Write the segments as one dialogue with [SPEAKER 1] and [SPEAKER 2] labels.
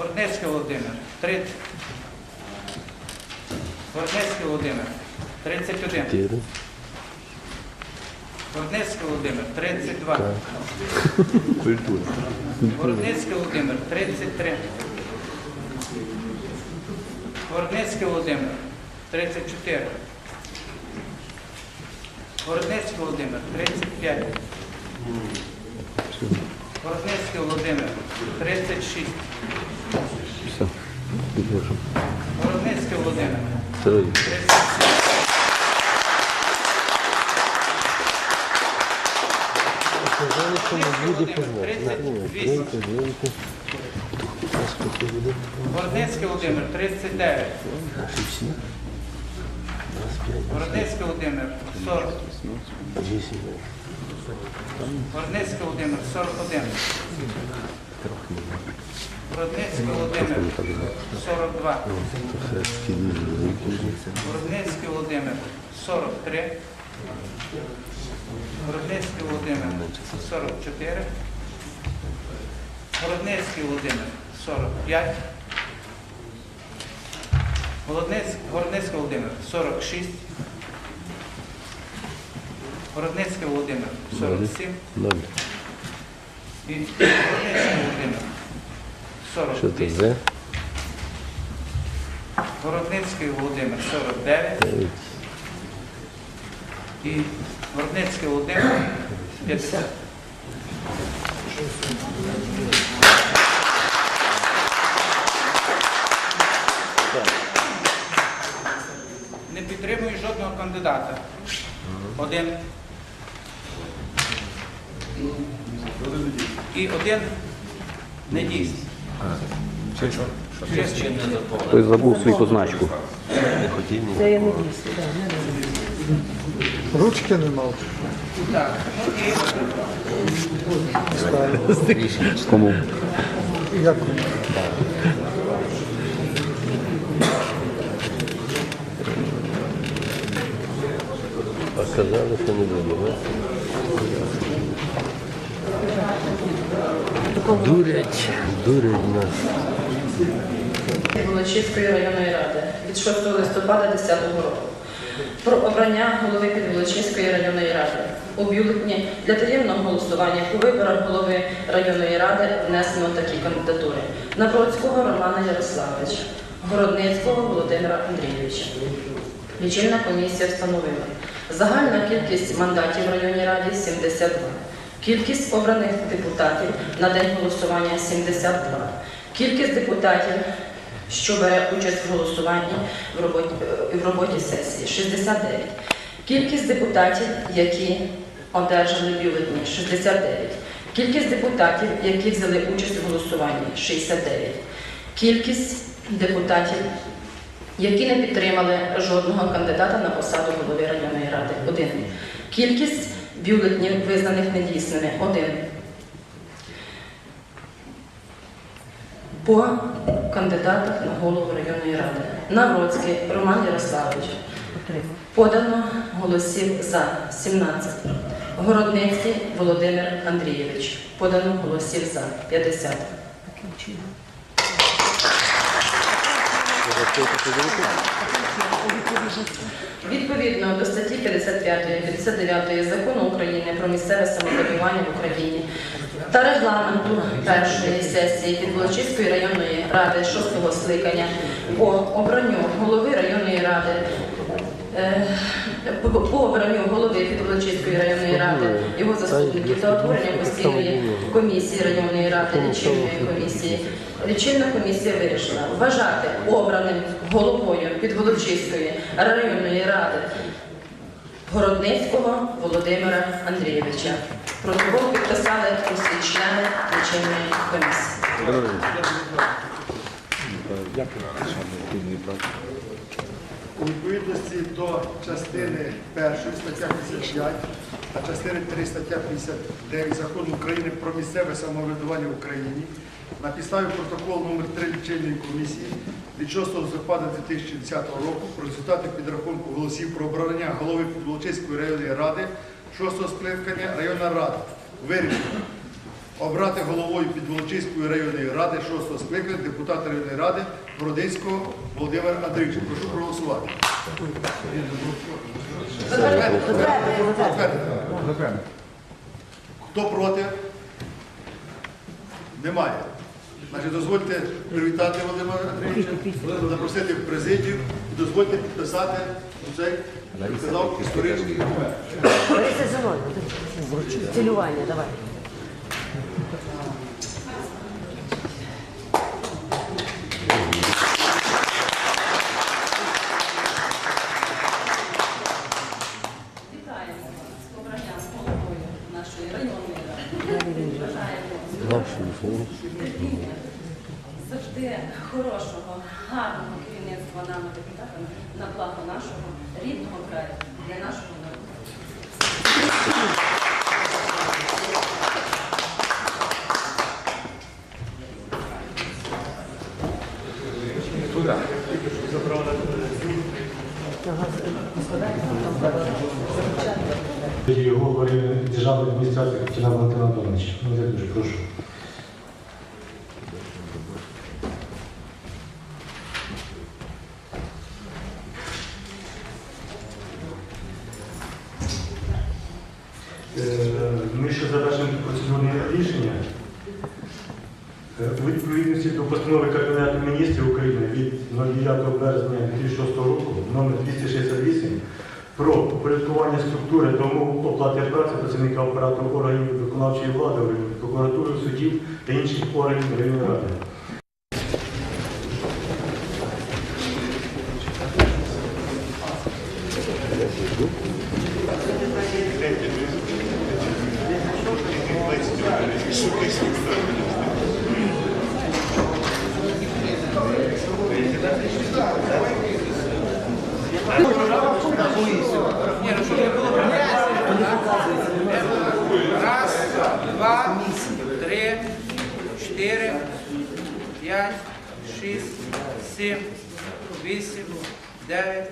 [SPEAKER 1] Върнецки Владимир, 3. Върнецки Владимир, 31. Върнецки Владимир, 32.
[SPEAKER 2] Культура.
[SPEAKER 1] Върнецки Владимир, 33. Върнецки Владимир, 34. Върнецки Владимир, 35. Ворожницький Володимир 36.
[SPEAKER 2] Все.
[SPEAKER 1] Ворожницький Володимир. 37.
[SPEAKER 2] сказали,
[SPEAKER 1] Городницький Володимир, 39.
[SPEAKER 2] Наші.
[SPEAKER 1] Городницький Володимир, 40. Горницька Володимир, 41. Городницький Володимир, 42. Городницький Володимир, 43. Городницький Володимир, 44. Городницький Володимир, 45. Городницький Володимир, 46. Городницький Володимир 47.
[SPEAKER 2] Ноль.
[SPEAKER 1] І Городницький Володимир 48.
[SPEAKER 2] З?
[SPEAKER 1] Городницький Володимир 49.
[SPEAKER 2] Дев'ять.
[SPEAKER 1] І Городницький Володимир 50. Не підтримую жодного кандидата. Один. І один недійсний. Чисто.
[SPEAKER 3] Хтось забув свою позначку.
[SPEAKER 2] Не хотів ні.
[SPEAKER 4] Ручки не мав.
[SPEAKER 1] Так.
[SPEAKER 3] Кому?
[SPEAKER 4] Як
[SPEAKER 2] А казали, що не буде. Дурять, дурять нас.
[SPEAKER 5] Волочиської районної ради від 6 листопада 2010 року про обрання голови Підволочиської районної ради. У бюлетні для таємного голосування у виборах голови районної ради внесено такі кандидатури: Навроцького Романа Ярославовича, Городницького Володимира Андрійовича. Лічильна комісія встановила загальна кількість мандатів в районній раді 72. Кількість обраних депутатів на день голосування 72. Кількість депутатів, що бере участь в голосуванні в роботі, е, в роботі сесії 69. Кількість депутатів, які одержали бюлетні 69. Кількість депутатів, які взяли участь у голосуванні 69. Кількість депутатів, які не підтримали жодного кандидата на посаду голови районної ради. Один. Кількість бюлетнів, визнаних недійсними. Один. По кандидатах на голову районної ради. Навроцький Роман Ярославович. Подано голосів за 17. Городницький Володимир Андрійович. Подано голосів за 50. Відповідно до статті 55 59 закону України про місцеве самоврядування в Україні та регламенту першої сесії Підволочиської районної ради 6 скликання по обранню голови районної ради. Е, По обранню голови Підволочиської районної ради, його заступників та утворення постійної комісії районної ради, лічильної комісії. Лічильна комісія вирішила вважати обраним головою Підволочиської районної ради Городницького Володимира Андрійовича. Протокол підписали усі члени лічильної комісії.
[SPEAKER 6] У відповідності до частини 1 стаття 55 та частини 3 стаття 59 Закону України про місцеве самоврядування в Україні на підставі протоколу номер 3 лічильної комісії від 6 листопада 2010 року про результати підрахунку голосів про обрання голови Підволочиської районної ради 6 скликання районна рада. Вирішила обрати головою Підволочиської районної ради 6 скликання депутата районної ради Бородинського Володимира Андрійовича. Прошу проголосувати. Хто проти? Немає. Значить, дозвольте привітати Володимира Андрійовича, запросити в президію і дозвольте підписати цей сказав, історичний документ.
[SPEAKER 7] Зиновна, цілювання, давай.
[SPEAKER 5] Вітаємо вас з обранням головою нашої районної ради. Бажаємо терпіння, завжди хорошого, гарного керівництва нами депутатами на благо нашого рідного краю для нашого народу.
[SPEAKER 8] Його державної адміністрації Костяна Валентина Антонович. Ну, я дуже прошу. Ще процедурне рішення. Е, У відповідності до постанови Кабінету міністрів України від 09 березня 2006 року номер 268 про упорядкування структури та умов оплати праці працівника апарату органів виконавчої влади, прокуратури, судів та інших органів районної ради.
[SPEAKER 1] Ні, ну щоб не було проблем. Раз, два, три, чотири, п'ять, шість, сім, вісім, дев'ять,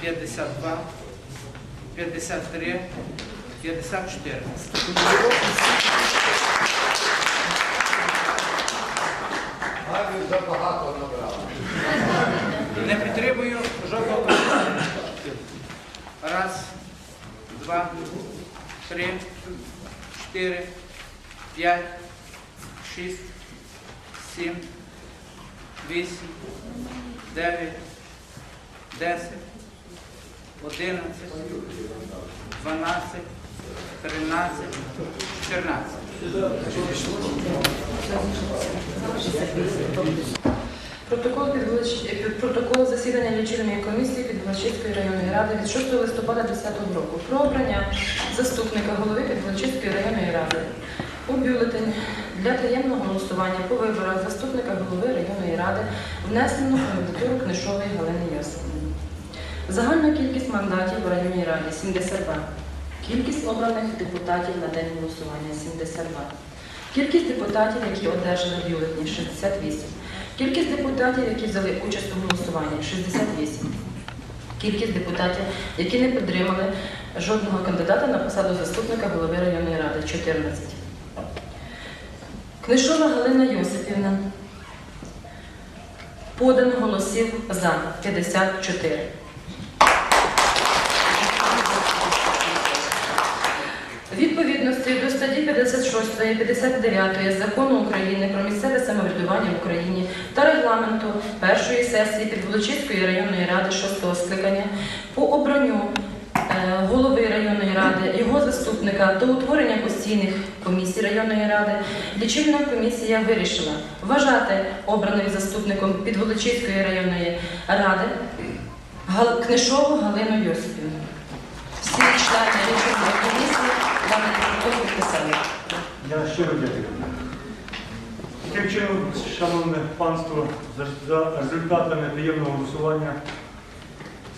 [SPEAKER 1] п'ятдесят два, п'ятдесят три, п'ятдесят чотири. Не підтримую жодного кандидата. Раз, два, три, чотири, п'ять, шість, сім, вісім, дев'ять, десять, одинадцять, дванадцять, тринадцять, чотирнадцять.
[SPEAKER 5] Протокол, е, протокол засідання лічильної комісії Підволочиської районної ради від 6 листопада 2010 року про обрання заступника голови Підволочиської районної ради. У бюлетень для таємного голосування по виборах заступника голови районної ради внесено кандидатуру Книшової Галини Йосипівни. Загальна кількість мандатів в районній раді 72. Кількість обраних депутатів на день голосування 72. Кількість депутатів, які одержали бюлетні 68. Кількість депутатів, які взяли участь у голосуванні 68. Кількість депутатів, які не підтримали жодного кандидата на посаду заступника голови районної ради 14. Книшова Галина Йосипівна. Подано голосів за 54. Відповідності до статті 56 і 59 Закону України про місцеве самоврядування в Україні та регламенту першої сесії Підволочиської районної ради 6 скликання по обранню е, голови районної ради, його заступника та утворення постійних комісій районної ради, лічильна комісія вирішила вважати обраним заступником Підволочиської районної ради Книшову Галину Йосипівну. Всі члени лічильної комісії даний протокол підписали.
[SPEAKER 8] Я щиро дякую. Таким чином, шановне панство, за, за результатами таємного голосування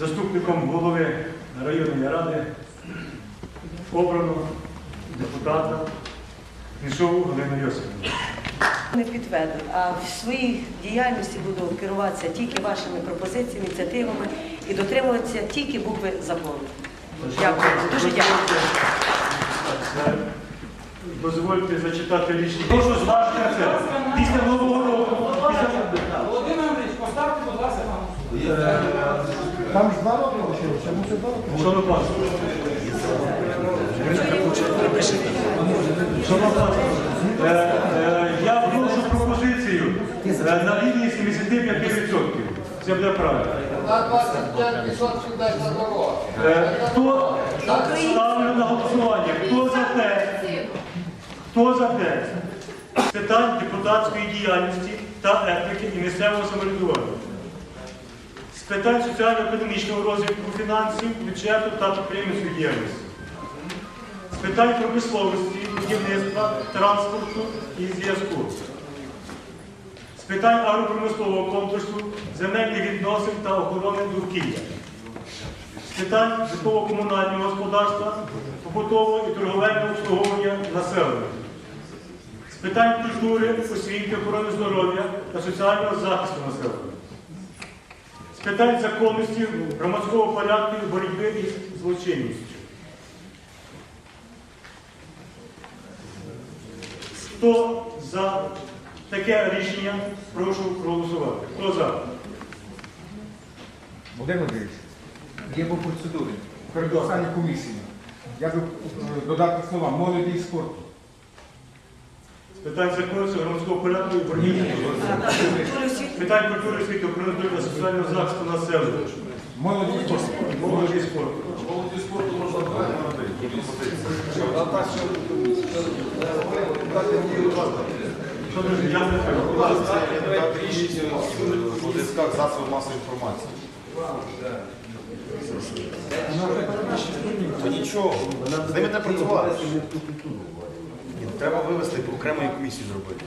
[SPEAKER 8] заступником голови районної ради обрано депутата Мішову Галину Йосипівну.
[SPEAKER 7] Не підведу, а в своїй діяльності буду керуватися тільки вашими пропозиціями, ініціативами і дотримуватися тільки букви закону. Дякую. Дуже дякую.
[SPEAKER 8] Це дозвольте зачитати рішення. Прошу зважити на це. Після нового року.
[SPEAKER 1] Володимир Андрійович, поставте, будь ласка,
[SPEAKER 4] Там ж два роки лишилося, мусить два роки.
[SPEAKER 8] Що на на вас? Е, е, Я вношу пропозицію е, на рівні 75%. Це буде правильно. Е, Хто ставлю на голосування? Хто за те? Хто за те? Питань депутатської діяльності та етики і місцевого самоврядування. З питань соціально-економічного розвитку фінансів, бюджету та підприємницької діяльності. З питань промисловості, будівництва, транспорту і зв'язку. Питань агропромислового комплексу, земельних відносин та охорони довкілля. З питань житлово-комунального господарства, побутового і торговельного обслуговування населення. З питань культури, освіти, охорони здоров'я та соціального захисту населення. З питань законності, громадського порядку і боротьби із злочинністю. Хто за таке рішення, прошу проголосувати. Хто за?
[SPEAKER 9] Володимир Андрійович, є по процедурі. Перед останньою комісією. Я би е, додати слова молоді і спорту.
[SPEAKER 8] З питань законності, громадського порядку і. З питань культури, освіти, охорони та соціального захисту населення.
[SPEAKER 9] Молоді і спорту.
[SPEAKER 8] Молоді і спорту. Друзі, я не кажу.
[SPEAKER 10] Рішення по дисках засобів масової інформації. То нічого, з ними не працювати. Ні, Треба вивести окремою комісію зробити.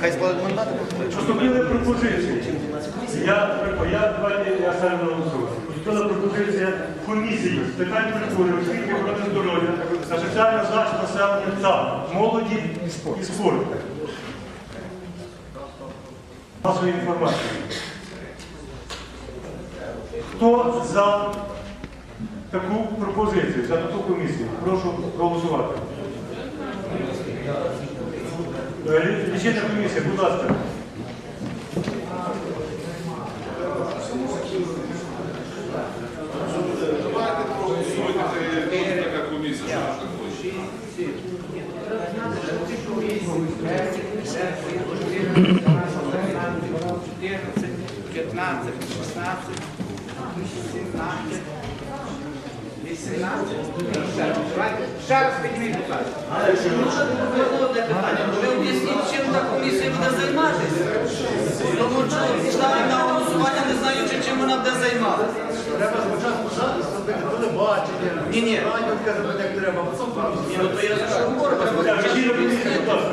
[SPEAKER 10] Хай складуть мандати.
[SPEAKER 8] поступили пропозиції. Я, я, давайте я сам наголосую. Поступила пропозиція комісії з питань культури, освіти, охорони здоров'я та соціального захисту населення та молоді і спорту. Масової інформації. Хто за таку пропозицію, за таку комісію? Прошу проголосувати. Е, Лічильна комісія, будь ласка.
[SPEAKER 1] П'ятнадцять, шістнадцять, сімнадцять, вісімнадцять. Давайте Ще раз підніміть, будь ласка.
[SPEAKER 11] Одне питання. Ви об'ясніть, чим та комісія буде займатися. Тому що пішла на голосування, не знаючи, чим вона буде займатися.
[SPEAKER 6] Треба спочатку зробити телебачення,
[SPEAKER 11] Ні, ні.
[SPEAKER 6] радіо казати, як треба,
[SPEAKER 11] Ні, ну то я за що говорю, треба
[SPEAKER 8] Так, Лічильна комісія, будь ласка.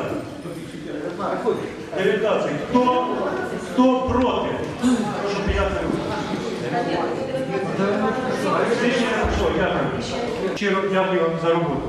[SPEAKER 8] 19. Хто, хто проти? Прошу підняти руку. Рішення що, Дякую. Щиро дякую вам за роботу.